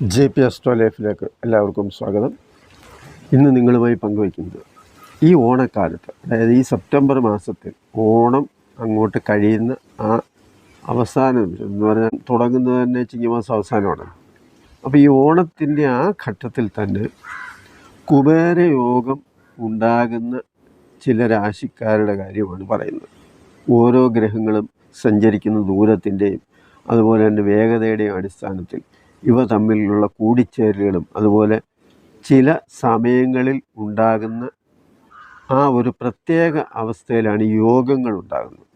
J P astro ലൈഫിലേക്ക് എല്ലാവർക്കും സ്വാഗതം. ഇന്ന് നിങ്ങളുമായി പങ്കുവയ്ക്കുന്നത് ഈ ഓണക്കാലത്ത് അതായത് ഈ സെപ്റ്റംബർ മാസത്തിൽ ഓണം അങ്ങോട്ട് കഴിയുന്ന ആ അവസാനം എന്ന് പറഞ്ഞാൽ തുടങ്ങുന്നത് തന്നെ ചിങ്ങമാസം അവസാനമാണ്. അപ്പോൾ ഈ ഓണത്തിന്റെ ആ ഘട്ടത്തിൽ തന്നെ കുബേരയോഗം ഉണ്ടാകുന്ന ചില രാശിക്കാരുടെ കാര്യമാണ് പറയുന്നത്. ഓരോ ഗ്രഹങ്ങളും സഞ്ചരിക്കുന്ന ദൂരത്തിന്റെയും അതുപോലെ തന്നെ വേഗതയുടെയും അടിസ്ഥാനത്തിൽ ഇവ തമ്മിലുള്ള കൂടിച്ചേരലുകളും അതുപോലെ ചില സമയങ്ങളിൽ ഉണ്ടാകുന്ന ആ ഒരു പ്രത്യേക അവസ്ഥയിലാണ് യോഗങ്ങൾ ഉണ്ടാകുന്നത്.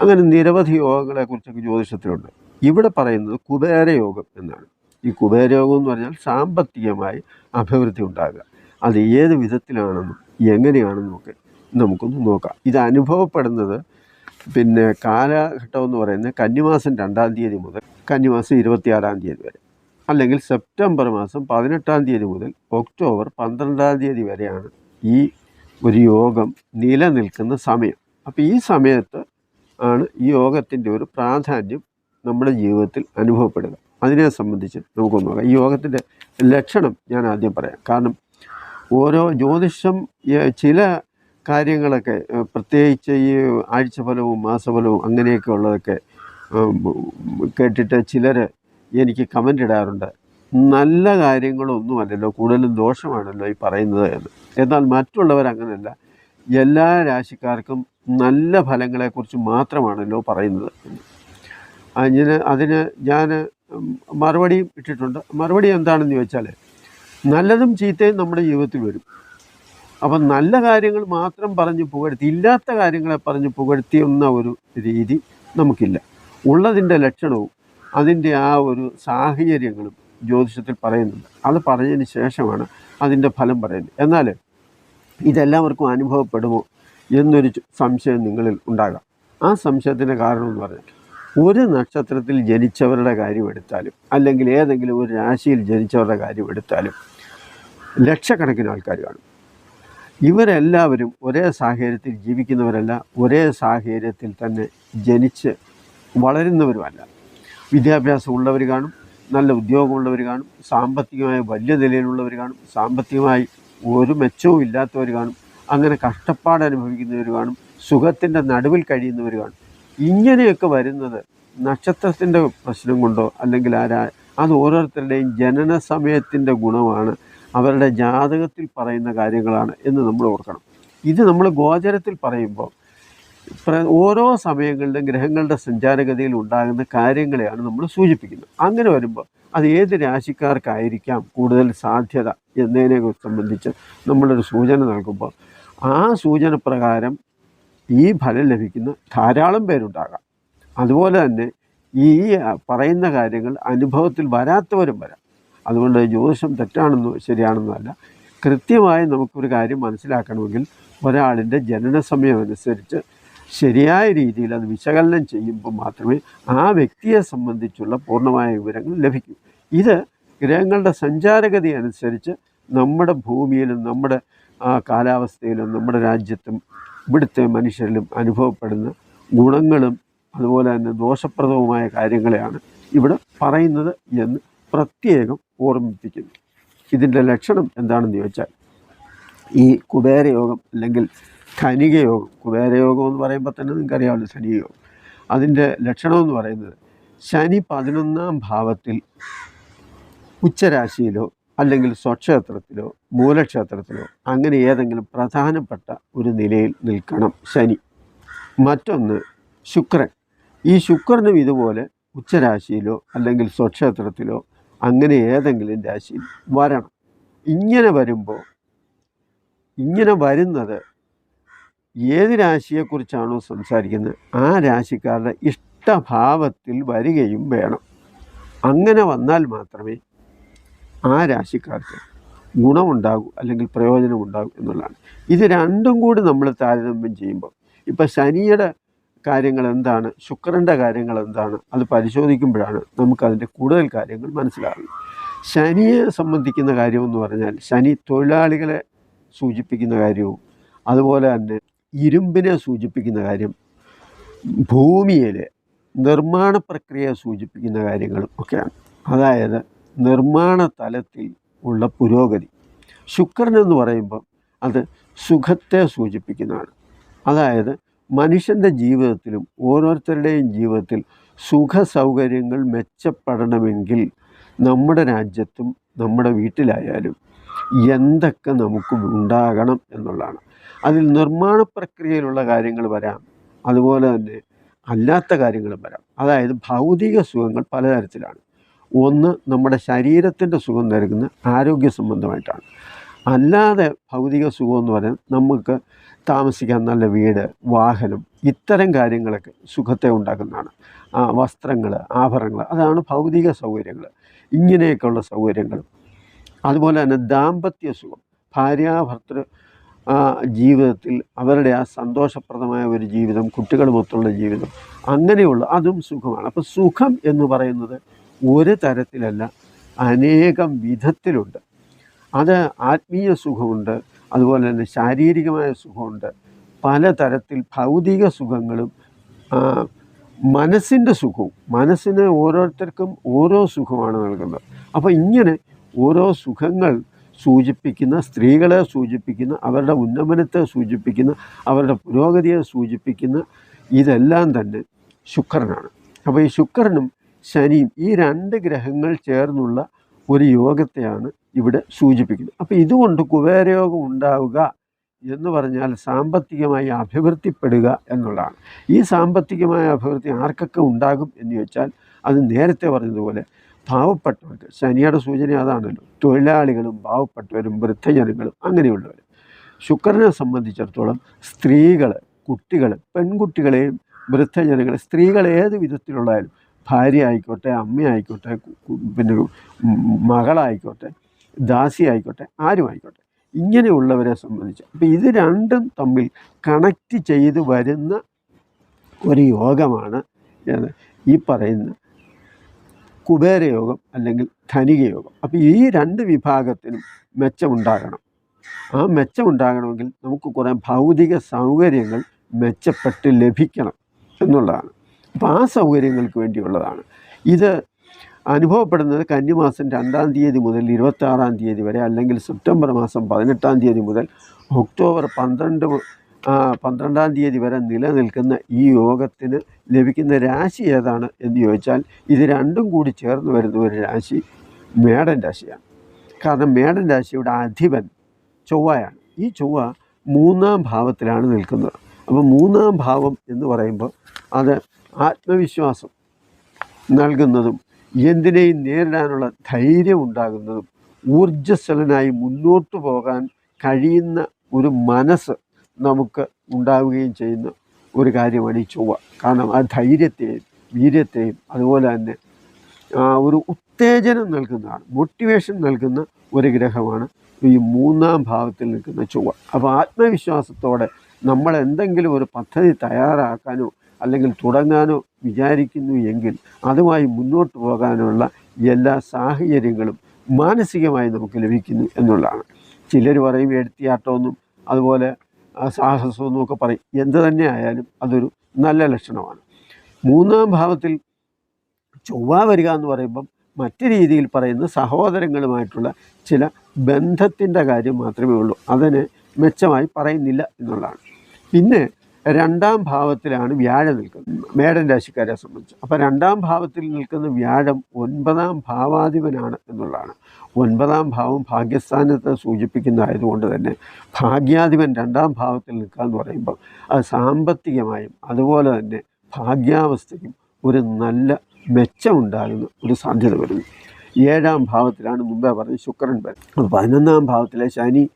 അങ്ങനെ നിരവധി യോഗങ്ങളെക്കുറിച്ചൊക്കെ ജ്യോതിഷത്തിലുണ്ട്. ഇവിടെ പറയുന്നത് കുബേരയോഗം എന്നാണ്. ഈ കുബേരയോഗം എന്ന് പറഞ്ഞാൽ സാമ്പത്തികമായി അഭിവൃദ്ധി ഉണ്ടാകുക. അത് ഏത് വിധത്തിലാണെന്നും എങ്ങനെയാണെന്നും ഒക്കെ നമുക്കൊന്ന് നോക്കാം. ഇത് അനുഭവപ്പെടുന്നത് പിന്നെ കാലഘട്ടം എന്ന് പറയുന്നത് കന്നിമാസം രണ്ടാം തീയതി മുതൽ കന്നിമാസം ഇരുപത്തിയാറാം തീയതി വരെ. അല്ലെങ്കിൽ സെപ്റ്റംബർ മാസം പതിനെട്ടാം തീയതി മുതൽ ഒക്ടോബർ പന്ത്രണ്ടാം തീയതി വരെയാണ് ഈ ഒരു യോഗം നിലനിൽക്കുന്ന സമയം. അപ്പോൾ ഈ സമയത്ത് ആണ് ഈ യോഗത്തിന്റെ ഒരു പ്രാധാന്യം നമ്മുടെ ജീവിതത്തിൽ അനുഭവപ്പെടുക. അതിനെ സംബന്ധിച്ച് നമുക്ക് നോക്കാം. ഈ യോഗത്തിന്റെ ലക്ഷണം ഞാൻ ആദ്യം പറയാം. കാരണം ഓരോ ജ്യോതിഷം ചില കാര്യങ്ങളൊക്കെ പ്രത്യേകിച്ച് ഈ ആഴ്ചഫലവും മാസഫലവും അങ്ങനെയൊക്കെ ഉള്ളതൊക്കെ കേട്ടിട്ട് ചിലർ എനിക്ക് കമന്റ് ഇടാറുണ്ട്. നല്ല കാര്യങ്ങളൊന്നുമല്ലല്ലോ കൂടുതലും ദോഷമാണല്ലോ ഈ പറയുന്നത് എന്ന്. എന്നാൽ മറ്റുള്ളവർ അങ്ങനെയല്ല എല്ലാ രാശിക്കാർക്കും നല്ല ഫലങ്ങളെക്കുറിച്ച് മാത്രമാണല്ലോ പറയുന്നത്. അതിന് അതിന് ഞാൻ മറുപടി മറുപടിയും ഇട്ടിട്ടുണ്ട്. മറുപടി എന്താണെന്ന് ചോദിച്ചാൽ നല്ലതും ചീത്തയും നമ്മുടെ ജീവിതത്തിൽ വരും. അപ്പം നല്ല കാര്യങ്ങൾ മാത്രം പറഞ്ഞ് പുകഴ്ത്തി ഇല്ലാത്ത കാര്യങ്ങളെ പറഞ്ഞ് പുകഴ്ത്തിയുന്ന ഒരു രീതി നമുക്കില്ല. ഉള്ളതിന്റെ ലക്ഷണവും അതിന്റെ ആ ഒരു സാഹചര്യങ്ങളും ജ്യോതിഷത്തിൽ പറയുന്നുണ്ട്. അത് പറഞ്ഞതിന് ശേഷമാണ് അതിന്റെ ഫലം പറയുന്നത്. എന്നാൽ ഇതെല്ലാവർക്കും അനുഭവപ്പെടുമോ എന്നൊരു സംശയം നിങ്ങളിൽ ഉണ്ടാകാം. ആ സംശയത്തിന്റെ കാരണം എന്ന് പറഞ്ഞാൽ ഒരു നക്ഷത്രത്തിൽ ജനിച്ചവരുടെ കാര്യം എടുത്താലും അല്ലെങ്കിൽ ഏതെങ്കിലും ഒരു രാശിയിൽ ജനിച്ചവരുടെ കാര്യം എടുത്താലും ലക്ഷക്കണക്കിന് ആൾക്കാർ കാണും. ഇവരെല്ലാവരും ഒരേ സാഹചര്യത്തിൽ ജീവിക്കുന്നവരല്ല ഒരേ സാഹചര്യത്തിൽ തന്നെ ജനിച്ച് വളരുന്നവരുമല്ല. വിദ്യാഭ്യാസം ഉള്ളവർ കാണും നല്ല ഉദ്യോഗമുള്ളവർ കാണും സാമ്പത്തികമായ വലിയ നിലയിലുള്ളവർ കാണും സാമ്പത്തികമായി ഒരു മെച്ചവും ഇല്ലാത്തവർ കാണും അങ്ങനെ കഷ്ടപ്പാട് അനുഭവിക്കുന്നവർ കാണും സുഖത്തിന്റെ നടുവിൽ കഴിയുന്നവർ കാണും. ഇങ്ങനെയൊക്കെ വരുന്നത് നക്ഷത്രത്തിന്റെ പ്രശ്നം കൊണ്ടോ അല്ലെങ്കിൽ ആരാ അത് ഓരോരുത്തരുടെയും ജനന സമയത്തിന്റെ ഗുണമാണ് അവരുടെ ജാതകത്തിൽ പറയുന്ന കാര്യങ്ങളാണ് എന്ന് നമ്മൾ ഓർക്കണം. ഇത് നമ്മൾ ഗോചരത്തിൽ പറയുമ്പോൾ ഓരോ സമയങ്ങളിലും ഗ്രഹങ്ങളുടെ സഞ്ചാരഗതിയിൽ ഉണ്ടാകുന്ന കാര്യങ്ങളെയാണ് നമ്മൾ സൂചിപ്പിക്കുന്നത്. അങ്ങനെ വരുമ്പോൾ അത് ഏത് രാശിക്കാർക്കായിരിക്കാം കൂടുതൽ സാധ്യത എന്നതിനെ സംബന്ധിച്ച് നമ്മളൊരു സൂചന നൽകുമ്പോൾ ആ സൂചന പ്രകാരം ഈ ഫലം ലഭിക്കുന്ന ധാരാളം പേരുണ്ടാകാം. അതുപോലെ തന്നെ ഈ പറയുന്ന കാര്യങ്ങൾ അനുഭവത്തിൽ വരാത്തവരും വരാം. അതുകൊണ്ട് ജ്യോതിഷം തെറ്റാണെന്നോ ശരിയാണെന്നല്ല കൃത്യമായി നമുക്കൊരു കാര്യം മനസ്സിലാക്കണമെങ്കിൽ ഒരാളിന്റെ ജനന സമയം അനുസരിച്ച് ശരിയായ രീതിയിൽ അത് വിശകലനം ചെയ്യുമ്പോൾ മാത്രമേ ആ വ്യക്തിയെ സംബന്ധിച്ചുള്ള പൂർണമായ വിവരങ്ങൾ ലഭിക്കൂ. ഇത് ഗ്രഹങ്ങളുടെ സഞ്ചാരഗതി അനുസരിച്ച് നമ്മുടെ ഭൂമിയിലും നമ്മുടെ കാലാവസ്ഥയിലും നമ്മുടെ രാജ്യത്തും ഇവിടുത്തെ മനുഷ്യരിലും അനുഭവപ്പെടുന്ന ഗുണങ്ങളും അതുപോലെ തന്നെ ദോഷപ്രദവുമായ കാര്യങ്ങളെയാണ് ഇവിടെ പറയുന്നത് എന്ന് പ്രത്യേകം ഓർമ്മിപ്പിക്കുന്നു. ഇതിന്റെ ലക്ഷണം എന്താണെന്ന് ചോദിച്ചാൽ ഈ കുബേരയോഗം അല്ലെങ്കിൽ ഖനികയോഗം കുബേരയോഗം എന്ന് പറയുമ്പോൾ തന്നെ നിങ്ങൾക്കറിയാമല്ലോ ശനിയോഗം. അതിന്റെ ലക്ഷണമെന്ന് പറയുന്നത് ശനി പതിനൊന്നാം ഭാവത്തിൽ ഉച്ചരാശിയിലോ അല്ലെങ്കിൽ സ്വക്ഷേത്രത്തിലോ മൂലക്ഷേത്രത്തിലോ അങ്ങനെ ഏതെങ്കിലും പ്രധാനപ്പെട്ട ഒരു നിലയിൽ നിൽക്കണം ശനി. മറ്റൊന്ന് ശുക്രൻ. ഈ ശുക്രനും ഇതുപോലെ ഉച്ചരാശിയിലോ അല്ലെങ്കിൽ സ്വക്ഷേത്രത്തിലോ അങ്ങനെ ഏതെങ്കിലും രാശിയിൽ വരണം. ഇങ്ങനെ വരുമ്പോൾ ഇങ്ങനെ വരുന്നത് ഏത് രാശിയെക്കുറിച്ചാണോ സംസാരിക്കുന്നത് ആ രാശിക്കാരുടെ ഇഷ്ടഭാവത്തിൽ വരികയും വേണം. അങ്ങനെ വന്നാൽ മാത്രമേ ആ രാശിക്കാർക്ക് ഗുണമുണ്ടാകൂ അല്ലെങ്കിൽ പ്രയോജനമുണ്ടാകൂ എന്നുള്ളതാണ്. ഇത് രണ്ടും കൂടി നമ്മൾ താരതമ്യം ചെയ്യുമ്പോൾ ഇപ്പം ശനിയുടെ കാര്യങ്ങൾ എന്താണ് ശുക്രന്റെ കാര്യങ്ങൾ എന്താണ് അത് പരിശോധിക്കുമ്പോഴാണ് നമുക്കതിന്റെ കൂടുതൽ കാര്യങ്ങൾ മനസ്സിലാകുന്നത്. ശനിയെ സംബന്ധിക്കുന്ന കാര്യമെന്ന് പറഞ്ഞാൽ ശനി തൊഴിലാളികളെ സൂചിപ്പിക്കുന്ന കാര്യവും അതുപോലെ തന്നെ ഇരുമ്പിനെ സൂചിപ്പിക്കുന്ന കാര്യം ഭൂമിയിലെ നിർമ്മാണ പ്രക്രിയ സൂചിപ്പിക്കുന്ന കാര്യങ്ങളും ഒക്കെയാണ്. അതായത് നിർമ്മാണ തലത്തിൽ ഉള്ള പുരോഗതി. ശുക്രൻ എന്ന് പറയുമ്പോൾ അത് സുഖത്തെ സൂചിപ്പിക്കുന്നതാണ്. അതായത് മനുഷ്യന്റെ ജീവിതത്തിലും ഓരോരുത്തരുടെയും ജീവിതത്തിൽ സുഖ സൗകര്യങ്ങൾ മെച്ചപ്പെടണമെങ്കിൽ നമ്മുടെ രാജ്യത്തും നമ്മുടെ വീട്ടിലായാലും എന്തൊക്കെ നമുക്ക് ഉണ്ടാകണം എന്നുള്ളതാണ്. അതിൽ നിർമ്മാണ പ്രക്രിയയിലുള്ള കാര്യങ്ങൾ വരാം. അതുപോലെ തന്നെ അല്ലാത്ത കാര്യങ്ങളും വരാം. അതായത് ഭൗതിക സുഖങ്ങൾ പലതരത്തിലാണ്. ഒന്ന് നമ്മുടെ ശരീരത്തിന്റെ സുഖം നൽകുന്ന ആരോഗ്യ സംബന്ധമായിട്ടാണ്. അല്ലാതെ ഭൗതിക സുഖം എന്ന് പറയുന്നത് നമുക്ക് താമസിക്കാൻ നല്ല വീട് വാഹനം ഇത്തരം കാര്യങ്ങളൊക്കെ സുഖത്തെ ഉണ്ടാക്കുന്നതാണ്. വസ്ത്രങ്ങൾ ആഭരണങ്ങൾ അതാണ് ഭൗതിക സൗകര്യങ്ങൾ ഇങ്ങനെയൊക്കെയുള്ള സൗകര്യങ്ങൾ. അതുപോലെ തന്നെ ദാമ്പത്യ സുഖം. ഭാര്യാഭർത്തൃ ആ, ജീവിതത്തിൽ അവരുടെ ആ സന്തോഷപ്രദമായ ഒരു ജീവിതം കുട്ടികളുമൊത്തുള്ള ജീവിതം അങ്ങനെയുള്ള അതും സുഖമാണ്. അപ്പോൾ സുഖം എന്ന് പറയുന്നത് ഒരു തരത്തിലല്ല അനേകം വിധത്തിലുണ്ട്. അത് ആത്മീയ സുഖമുണ്ട് അതുപോലെ തന്നെ ശാരീരികമായ സുഖമുണ്ട്. പലതരത്തിൽ ഭൗതിക സുഖങ്ങളും മനസ്സിന്റെ സുഖവും മനസ്സിന് ഓരോരുത്തർക്കും ഓരോ സുഖമാണ് നൽകുന്നത്. അപ്പോൾ ഇങ്ങനെ ഓരോ സുഖങ്ങൾ സൂചിപ്പിക്കുന്ന സ്ത്രീകളെ സൂചിപ്പിക്കുന്ന അവരുടെ ഉന്നമനത്തെ സൂചിപ്പിക്കുന്ന അവരുടെ പുരോഗതിയെ സൂചിപ്പിക്കുന്ന ഇതെല്ലാം തന്നെ ശുക്രനാണ്. അപ്പോൾ ഈ ശുക്രനും ശനിയും ഈ രണ്ട് ഗ്രഹങ്ങൾ ചേർന്നുള്ള ഒരു യോഗത്തെയാണ് ഇവിടെ സൂചിപ്പിക്കുന്നത്. അപ്പോൾ ഇതുകൊണ്ട് കുബേരയോഗം ഉണ്ടാവുക എന്ന് പറഞ്ഞാൽ സാമ്പത്തികമായി അഭിവൃദ്ധിപ്പെടുക എന്നുള്ളതാണ്. ഈ സാമ്പത്തികമായ അഭിവൃദ്ധി ആർക്കൊക്കെ ഉണ്ടാകും എന്ന് ചോദിച്ചാൽ അത് നേരത്തെ പറഞ്ഞതുപോലെ പാവപ്പെട്ടവർക്ക് ശനിയുടെ സൂചന അതാണല്ലോ തൊഴിലാളികളും പാവപ്പെട്ടവരും വൃദ്ധജനങ്ങളും അങ്ങനെയുള്ളവർ ശുക്രനെ സംബന്ധിച്ചിടത്തോളം സ്ത്രീകൾ കുട്ടികൾ പെൺകുട്ടികളെയും വൃദ്ധജനങ്ങളെ സ്ത്രീകൾ ഏത് വിധത്തിലുള്ളതായാലും ഭാര്യ ആയിക്കോട്ടെ അമ്മ ആയിക്കോട്ടെ കു- കു- പിന്നെ മകളായിക്കോട്ടെ ദാസി ആയിക്കോട്ടെ ആരും ആയിക്കോട്ടെ ഇങ്ങനെയുള്ളവരെ സംബന്ധിച്ച് അപ്പോൾ ഇത് രണ്ടും തമ്മിൽ കണക്റ്റ് ചെയ്ത് വരുന്ന ഒരു യോഗമാണ്? ഈ പറയുന്ന കുബേരയോഗം അല്ലെങ്കിൽ ധനികയോഗം. അപ്പോൾ ഈ രണ്ട് വിഭാഗത്തിനും മെച്ചമുണ്ടാകണം. ആ മെച്ചമുണ്ടാകണമെങ്കിൽ നമുക്ക് കുറേ ഭൗതിക സൗകര്യങ്ങൾ മെച്ചപ്പെട്ട് ലഭിക്കണം എന്നുള്ളതാണ്. അപ്പോൾ ആ സൗകര്യങ്ങൾക്ക് വേണ്ടിയുള്ളതാണ്. ഇത് അനുഭവപ്പെടുന്നത് കന്നിമാസം രണ്ടാം തീയതി മുതൽ ഇരുപത്താറാം തീയതി വരെ അല്ലെങ്കിൽ സെപ്റ്റംബർ മാസം പതിനെട്ടാം തീയതി മുതൽ ഒക്ടോബർ പന്ത്രണ്ട് പന്ത്രണ്ടാം തീയതി വരെ നിലനിൽക്കുന്ന ഈ യോഗത്തിന് ലഭിക്കുന്ന രാശി ഏതാണ് എന്ന് ചോദിച്ചാൽ ഇത് രണ്ടും കൂടി ചേർന്ന് വരുന്ന ഒരു രാശി മേടൻ രാശിയാണ്. കാരണം മേടൻ രാശിയുടെ അധിപൻ ചൊവ്വയാണ്. ഈ ചൊവ്വ മൂന്നാം ഭാവത്തിലാണ് നിൽക്കുന്നത്. അപ്പോൾ മൂന്നാം ഭാവം എന്ന് പറയുമ്പോൾ അത് ആത്മവിശ്വാസം നൽകുന്നതും എന്തിനേയും നേരിടാനുള്ള ധൈര്യം ഉണ്ടാകുന്നതും ഊർജസ്വലനായി മുന്നോട്ട് പോകാൻ കഴിയുന്ന ഒരു മനസ്സ് നമുക്ക് ഉണ്ടാവുകയും ചെയ്യുന്ന ഒരു കാര്യമാണ് ഈ ചൊവ്വ. കാരണം ആ ധൈര്യത്തെയും വീര്യത്തെയും അതുപോലെ തന്നെ ഒരു ഉത്തേജനം നൽകുന്നതാണ് മോട്ടിവേഷൻ നൽകുന്ന ഒരു ഗ്രഹമാണ് ഈ മൂന്നാം ഭാവത്തിൽ നിൽക്കുന്ന ചൊവ്വ. അപ്പോൾ ആത്മവിശ്വാസത്തോടെ നമ്മൾ എന്തെങ്കിലും ഒരു പദ്ധതി തയ്യാറാക്കാനോ അല്ലെങ്കിൽ തുടങ്ങാനോ വിചാരിക്കുന്നു എങ്കിൽ അതുമായി മുന്നോട്ട് പോകാനുള്ള എല്ലാ സാഹചര്യങ്ങളും മാനസികമായി നമുക്ക് ലഭിക്കുന്നു എന്നുള്ളതാണ്. ചിലർ പറയും എഴുത്തിയാട്ടമൊന്നും അതുപോലെ ആ, എന്നൊക്കെ പറയും. എന്ത് തന്നെ ആയാലും അതൊരു നല്ല ലക്ഷണമാണ്. മൂന്നാം ഭാവത്തിൽ ചൊവ്വ വരിക എന്ന് പറയുമ്പം മറ്റു രീതിയിൽ പറയുന്ന സഹോദരങ്ങളുമായിട്ടുള്ള ചില ബന്ധത്തിന്റെ കാര്യം മാത്രമേ ഉള്ളൂ. അതിന് മെച്ചമായി പറയുന്നില്ല എന്നുള്ളതാണ്. പിന്നെ രണ്ടാം ഭാവത്തിലാണ് വ്യാഴം നിൽക്കുന്നത്. മേടൻ രാശിക്കാരെ സംബന്ധിച്ച്. അപ്പോൾ രണ്ടാം ഭാവത്തിൽ നിൽക്കുന്ന വ്യാഴം ഒൻപതാം ഭാവാധിപനാണ് എന്നുള്ളതാണ്. ഒൻപതാം ഭാവം ഭാഗ്യസ്ഥാനത്തെ സൂചിപ്പിക്കുന്നതായതുകൊണ്ട് തന്നെ ഭാഗ്യാധിപൻ രണ്ടാം ഭാവത്തിൽ നിൽക്കുക എന്ന് പറയുമ്പോൾ അത് സാമ്പത്തികമായും അതുപോലെ തന്നെ ഭാഗ്യാവസ്ഥയും ഒരു നല്ല മെച്ചമുണ്ടാകുന്ന ഒരു സാധ്യത വരുന്നു. ഏഴാം ഭാവത്തിലാണ് മുമ്പേ പറഞ്ഞ ശുക്രൻ വരുന്നത് പതിനൊന്നാം ഭാവത്തിലെ ശനി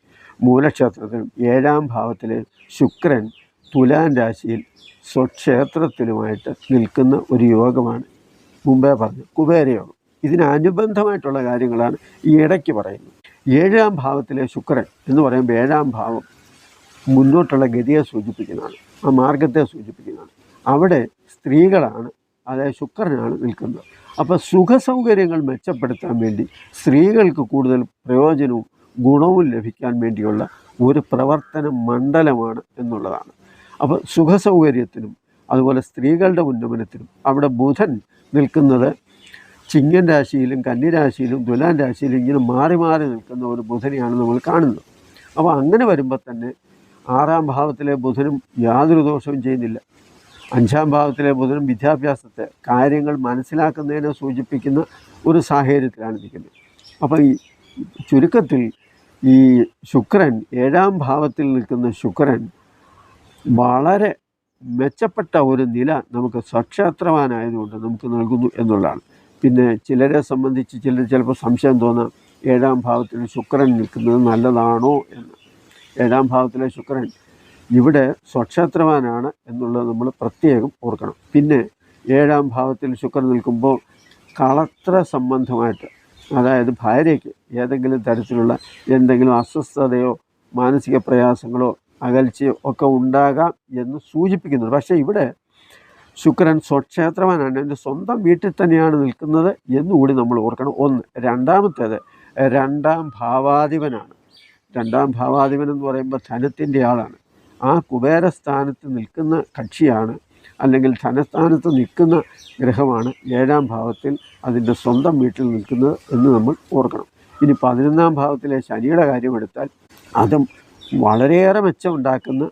മൂലക്ഷേത്രത്തിലും ഏഴാം ഭാവത്തിലെ ശുക്രൻ തുലാൻ രാശിയിൽ സ്വക്ഷേത്രത്തിലുമായിട്ട് നിൽക്കുന്ന ഒരു യോഗമാണ് മുമ്പേ പറഞ്ഞു കുബേരയോഗം. ഇതിനനുബന്ധമായിട്ടുള്ള കാര്യങ്ങളാണ് ഈ ഇടയ്ക്ക് പറയുന്നത്. ഏഴാം ഭാവത്തിലെ ശുക്രൻ എന്ന് പറയുമ്പോൾ ഏഴാം ഭാവം മുന്നോട്ടുള്ള ഗതിയെ സൂചിപ്പിക്കുന്നതാണ് ആ മാർഗത്തെ സൂചിപ്പിക്കുന്നതാണ്. അവിടെ സ്ത്രീകളാണ് അതായത് ശുക്രനാണ് നിൽക്കുന്നത്. അപ്പോൾ സുഖസൗകര്യങ്ങൾ മെച്ചപ്പെടുത്താൻ വേണ്ടി സ്ത്രീകൾക്ക് കൂടുതൽ പ്രയോജനവും ഗുണവും ലഭിക്കാൻ വേണ്ടിയുള്ള ഒരു പ്രവർത്തന മണ്ഡലമാണ് എന്നുള്ളതാണ്. അപ്പോൾ സുഖസൗകര്യത്തിനും അതുപോലെ സ്ത്രീകളുടെ ഉന്നമനത്തിനും അവിടെ ബുധൻ നിൽക്കുന്നത് ചിങ്ങൻ രാശിയിലും കന്നിരാശിയിലും തുലാൻ രാശിയിലും ഇങ്ങനെ മാറി മാറി നിൽക്കുന്ന ഒരു ബുധനെയാണ് നമ്മൾ കാണുന്നത്. അപ്പോൾ അങ്ങനെ വരുമ്പോൾ തന്നെ ആറാം ഭാവത്തിലെ ബുധനും യാതൊരു ദോഷവും ചെയ്യുന്നില്ല. അഞ്ചാം ഭാവത്തിലെ ബുധനും വിദ്യാഭ്യാസത്തെ കാര്യങ്ങൾ മനസ്സിലാക്കുന്നതിനെ സൂചിപ്പിക്കുന്ന ഒരു സാഹചര്യത്തിലാണ് ഇരിക്കുന്നത്. അപ്പോൾ ഈ ചുരുക്കത്തിൽ ഈ ശുക്രൻ ഏഴാം ഭാവത്തിൽ നിൽക്കുന്ന ശുക്രൻ വളരെ മെച്ചപ്പെട്ട ഒരു നില നമുക്ക് സക്ഷേത്രവാനായതുകൊണ്ട് നമുക്ക് നൽകുന്നു എന്നുള്ളതാണ്. പിന്നെ ചിലരെ സംബന്ധിച്ച് ചിലർ ചിലപ്പോൾ സംശയം തോന്നാം ഏഴാം ഭാവത്തിൽ ശുക്രൻ നിൽക്കുന്നത് നല്ലതാണോ എന്ന്. ഏഴാം ഭാവത്തിലെ ശുക്രൻ ഇവിടെ സ്വക്ഷേത്രവാനാണ് എന്നുള്ളത് നമ്മൾ പ്രത്യേകം ഓർക്കണം. പിന്നെ ഏഴാം ഭാവത്തിൽ ശുക്രൻ നിൽക്കുമ്പോൾ കളത്ര സംബന്ധമായിട്ട് അതായത് ഭാര്യയ്ക്ക് ഏതെങ്കിലും തരത്തിലുള്ള എന്തെങ്കിലും അസ്വസ്ഥതയോ മാനസിക പ്രയാസങ്ങളോ അകൽച്ചയോ ഒക്കെ ഉണ്ടാകാം എന്ന് സൂചിപ്പിക്കുന്നുണ്ട്. പക്ഷേ ഇവിടെ ശുക്രൻ സ്വക്ഷേത്രവാനാണ്. എന്റെ സ്വന്തം വീട്ടിൽ തന്നെയാണ് നിൽക്കുന്നത് എന്നുകൂടി നമ്മൾ ഓർക്കണം. ഒന്ന് രണ്ടാമത്തേത് രണ്ടാം ഭാവാധിപനാണ്. രണ്ടാം ഭാവാധിപൻ എന്ന് പറയുമ്പോൾ ധനത്തിന്റെ ആളാണ്. ആ കുബേരസ്ഥാനത്ത് നിൽക്കുന്ന കക്ഷിയാണ് അല്ലെങ്കിൽ ധനസ്ഥാനത്ത് നിൽക്കുന്ന ഗ്രഹമാണ് ഏഴാം ഭാവത്തിൽ അതിന്റെ സ്വന്തം വീട്ടിൽ നിൽക്കുന്നത് എന്ന് നമ്മൾ ഓർക്കണം. ഇനി പതിനൊന്നാം ഭാവത്തിലെ ശനിയുടെ കാര്യമെടുത്താൽ അതും വളരെയേറെ മെച്ചമുണ്ടാക്കുന്ന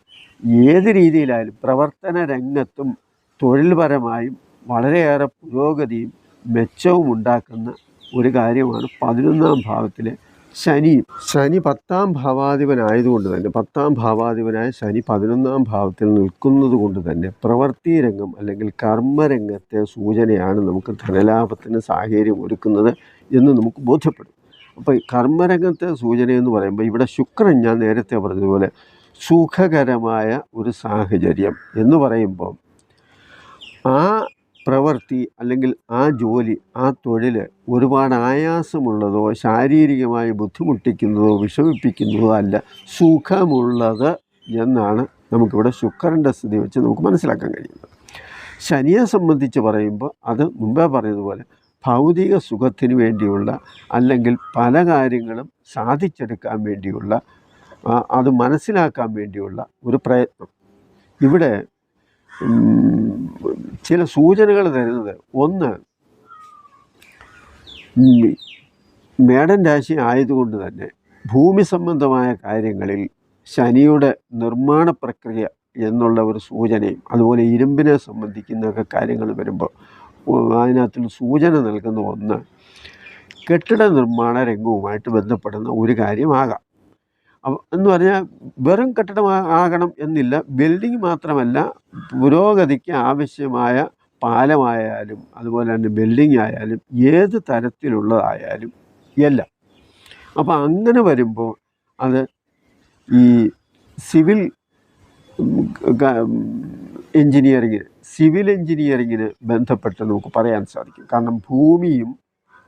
ഏത് രീതിയിലായാലും പ്രവർത്തന രംഗത്തും തൊഴിൽപരമായും വളരെയേറെ പുരോഗതിയും മെച്ചവും ഉണ്ടാക്കുന്ന ഒരു കാര്യമാണ് പതിനൊന്നാം ഭാവത്തിലെ ശനിയും ശനി പത്താം ഭാവാധിപനായതുകൊണ്ട് തന്നെ പത്താം ഭാവാധിപനായ ശനി പതിനൊന്നാം ഭാവത്തിൽ നിൽക്കുന്നത് കൊണ്ട് തന്നെ പ്രവൃത്തി രംഗം അല്ലെങ്കിൽ കർമ്മരംഗത്തെ സൂചനയാണ് നമുക്ക് ധനലാഭത്തിന് സാഹചര്യം ഒരുക്കുന്നത് എന്ന് നമുക്ക് ബോധ്യപ്പെടും. അപ്പോൾ കർമ്മരംഗത്തെ സൂചന എന്ന് പറയുമ്പോൾ ഇവിടെ ശുക്രൻ ഞാൻ നേരത്തെ പറഞ്ഞതുപോലെ സുഖകരമായ ഒരു സാഹചര്യം എന്ന് പറയുമ്പോൾ ആ പ്രവൃത്തി അല്ലെങ്കിൽ ആ ജോലി ആ തൊഴിൽ ഒരുപാട് ആയാസമുള്ളതോ ശാരീരികമായി ബുദ്ധിമുട്ടിക്കുന്നതോ വിഷമിപ്പിക്കുന്നതോ അല്ല സുഖമുള്ളത് എന്നാണ് നമുക്കിവിടെ ശുക്രന്റെ സ്ഥിതി വെച്ച് നമുക്ക് മനസ്സിലാക്കാൻ കഴിയുന്നത്. ശനിയെ സംബന്ധിച്ച് പറയുമ്പോൾ അത് മുമ്പേ പറഞ്ഞതുപോലെ ഭൗതിക സുഖത്തിന് വേണ്ടിയുള്ള അല്ലെങ്കിൽ പല കാര്യങ്ങളും സാധിച്ചെടുക്കാൻ വേണ്ടിയുള്ള അത് മനസ്സിലാക്കാൻ വേണ്ടിയുള്ള ഒരു പ്രയത്നം. ഇവിടെ ചില സൂചനകൾ തരുന്നത്. ഒന്ന് മേടൻ രാശി ആയതുകൊണ്ട് തന്നെ ഭൂമി സംബന്ധമായ കാര്യങ്ങളിൽ ശനിയുടെ നിർമ്മാണ പ്രക്രിയ എന്നുള്ള ഒരു സൂചനയും അതുപോലെ ഇരുമ്പിനെ സംബന്ധിക്കുന്നൊക്കെ കാര്യങ്ങൾ വരുമ്പോൾ അതിനകത്തിൽ സൂചന നൽകുന്ന ഒന്ന് കെട്ടിട നിർമ്മാണ രംഗവുമായിട്ട് ബന്ധപ്പെടുന്ന ഒരു കാര്യമാകാം. എന്ന് പറഞ്ഞാൽ വെറും കെട്ടിടം ആകണം എന്നില്ല ബിൽഡിംഗ് മാത്രമല്ല പുരോഗതിക്ക് ആവശ്യമായ പാലമായാലും അതുപോലെ തന്നെ ബിൽഡിംഗ് ആയാലും ഏത് തരത്തിലുള്ളതായാലും എല്ലാം. അപ്പോൾ അങ്ങനെ വരുമ്പോൾ അത് ഈ സിവിൽ എൻജിനീയറിങ്ങിന് സിവിൽ എൻജിനീയറിങ്ങിന് ബന്ധപ്പെട്ട് നമുക്ക് പറയാൻ സാധിക്കും. കാരണം ഭൂമിയും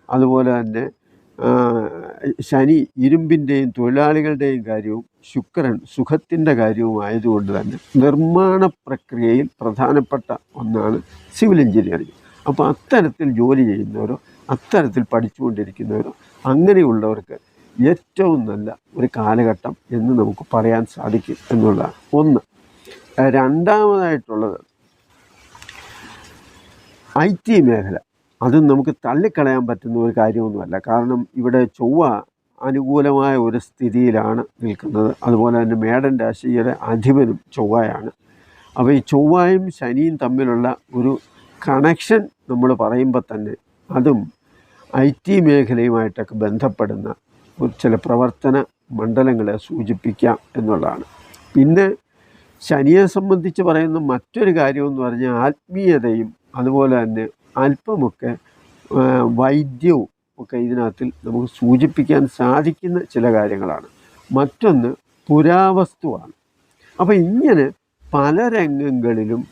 അതുപോലെ തന്നെ ശനി ഇരുമ്പിന്റെയും തൊഴിലാളികളുടെയും കാര്യവും ശുക്രൻ സുഖത്തിന്റെ കാര്യവും ആയതുകൊണ്ട് തന്നെ നിർമ്മാണ പ്രക്രിയയിൽ പ്രധാനപ്പെട്ട ഒന്നാണ് സിവിൽ എഞ്ചിനീയറിംഗ്. അപ്പോൾ അത്തരത്തിൽ ജോലി ചെയ്യുന്നവരോ അത്തരത്തിൽ പഠിച്ചുകൊണ്ടിരിക്കുന്നവരോ അങ്ങനെയുള്ളവർക്ക് ഏറ്റവും നല്ല ഒരു കാലഘട്ടം എന്ന് നമുക്ക് പറയാൻ സാധിക്കും എന്നുള്ളതാണ്. ഒന്ന് രണ്ടാമതായിട്ടുള്ളത് ഐ ടി മേഖല. അതും നമുക്ക് തള്ളിക്കളയാൻ പറ്റുന്ന ഒരു കാര്യമൊന്നുമല്ല. കാരണം ഇവിടെ ചൊവ്വ അനുകൂലമായ ഒരു സ്ഥിതിയിലാണ് നിൽക്കുന്നത്. അതുപോലെ തന്നെ മേടൻ രാശിയുടെ അധിപനും ചൊവ്വയാണ്. അപ്പോൾ ഈ ചൊവ്വയും ശനിയും തമ്മിലുള്ള ഒരു കണക്ഷൻ നമ്മൾ പറയുമ്പോൾ തന്നെ അതും ഐ ടി മേഖലയുമായിട്ടൊക്കെ ബന്ധപ്പെടുന്ന ചില പ്രവർത്തന മണ്ഡലങ്ങളെ സൂചിപ്പിക്കാം എന്നുള്ളതാണ്. പിന്നെ ശനിയെ സംബന്ധിച്ച് പറയുന്ന മറ്റൊരു കാര്യമെന്ന് പറഞ്ഞാൽ ആത്മീയതയും അതുപോലെ തന്നെ അല്പമൊക്കെ വൈദ്യവും ഒക്കെ ഇതിനകത്തിൽ നമുക്ക് സൂചിപ്പിക്കാൻ സാധിക്കുന്ന ചില കാര്യങ്ങളാണ്. മറ്റൊന്ന് പുരാവസ്തുവാണ്. അപ്പോൾ ഇങ്ങനെ പല രംഗങ്ങളിലും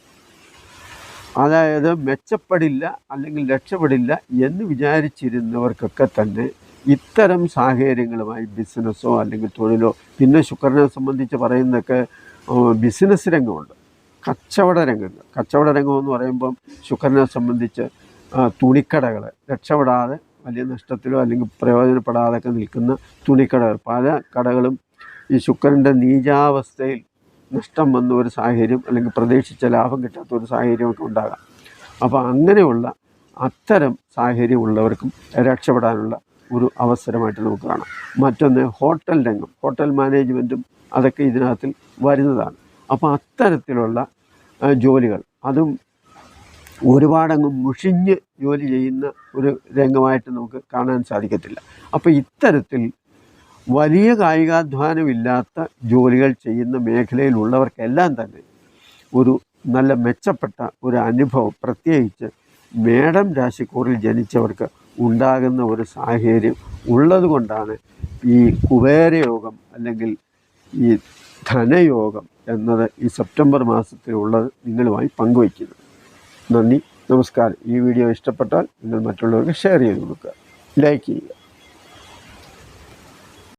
അതായത് മെച്ചപ്പെടില്ല അല്ലെങ്കിൽ രക്ഷപ്പെടില്ല എന്ന് വിചാരിച്ചിരുന്നവർക്കൊക്കെ തന്നെ ഇത്തരം സാഹചര്യങ്ങളുമായി ബിസിനസ്സോ അല്ലെങ്കിൽ തൊഴിലോ പിന്നെ ശുക്രനെ സംബന്ധിച്ച് പറയുന്നതൊക്കെ ബിസിനസ് രംഗമുണ്ട്. കച്ചവട രംഗങ്ങൾ കച്ചവട രംഗം എന്ന് പറയുമ്പം ശുക്രനെ സംബന്ധിച്ച് തുണിക്കടകൾ രക്ഷപ്പെടാതെ വലിയ നഷ്ടത്തിലോ അല്ലെങ്കിൽ പ്രയോജനപ്പെടാതെയൊക്കെ നിൽക്കുന്ന തുണിക്കടകൾ. പല കടകളും ഈ ശുക്രന്റെ നീചാവസ്ഥയിൽ നഷ്ടം വന്ന ഒരു സാഹചര്യം അല്ലെങ്കിൽ പ്രതീക്ഷിച്ച ലാഭം കിട്ടാത്ത ഒരു സാഹചര്യമൊക്കെ ഉണ്ടാകാം. അപ്പോൾ അങ്ങനെയുള്ള അത്തരം സാഹചര്യമുള്ളവർക്കും രക്ഷപ്പെടാനുള്ള ഒരു അവസരമായിട്ട് നമുക്ക് കാണാം. മറ്റൊന്ന് ഹോട്ടൽ രംഗം. ഹോട്ടൽ മാനേജ്മെന്റും അതൊക്കെ ഇതിനകത്തിൽ വരുന്നതാണ്. അപ്പോൾ അത്തരത്തിലുള്ള ജോലികൾ. അതും ഒരുപാടങ്ങ് മുഷിഞ്ഞ് ജോലി ചെയ്യുന്ന ഒരു രംഗമായിട്ട് നമുക്ക് കാണാൻ സാധിക്കത്തില്ല. അപ്പോൾ ഇത്തരത്തിൽ വലിയ കായികാധ്വാനമില്ലാത്ത ജോലികൾ ചെയ്യുന്ന മേഖലയിലുള്ളവർക്കെല്ലാം തന്നെ ഒരു നല്ല മെച്ചപ്പെട്ട ഒരു അനുഭവം പ്രത്യേകിച്ച് മേടം രാശിക്കൂറിൽ ജനിച്ചവർക്ക് ഉണ്ടാകുന്ന ഒരു സാഹചര്യം ഉള്ളതുകൊണ്ടാണ് ഈ കുബേരയോഗം അല്ലെങ്കിൽ ഈ ധനയോഗം എന്നത് ഈ സെപ്റ്റംബർ മാസത്തിലുള്ളത് നിങ്ങളുമായി പങ്കുവയ്ക്കുന്നത് നന്ദി നമസ്കാരം. ഈ വീഡിയോ ഇഷ്ടപ്പെട്ടാൽ നിങ്ങൾ മറ്റുള്ളവർക്ക് ഷെയർ ചെയ്ത് കൊടുക്കുക. ലൈക്ക് ചെയ്യുക.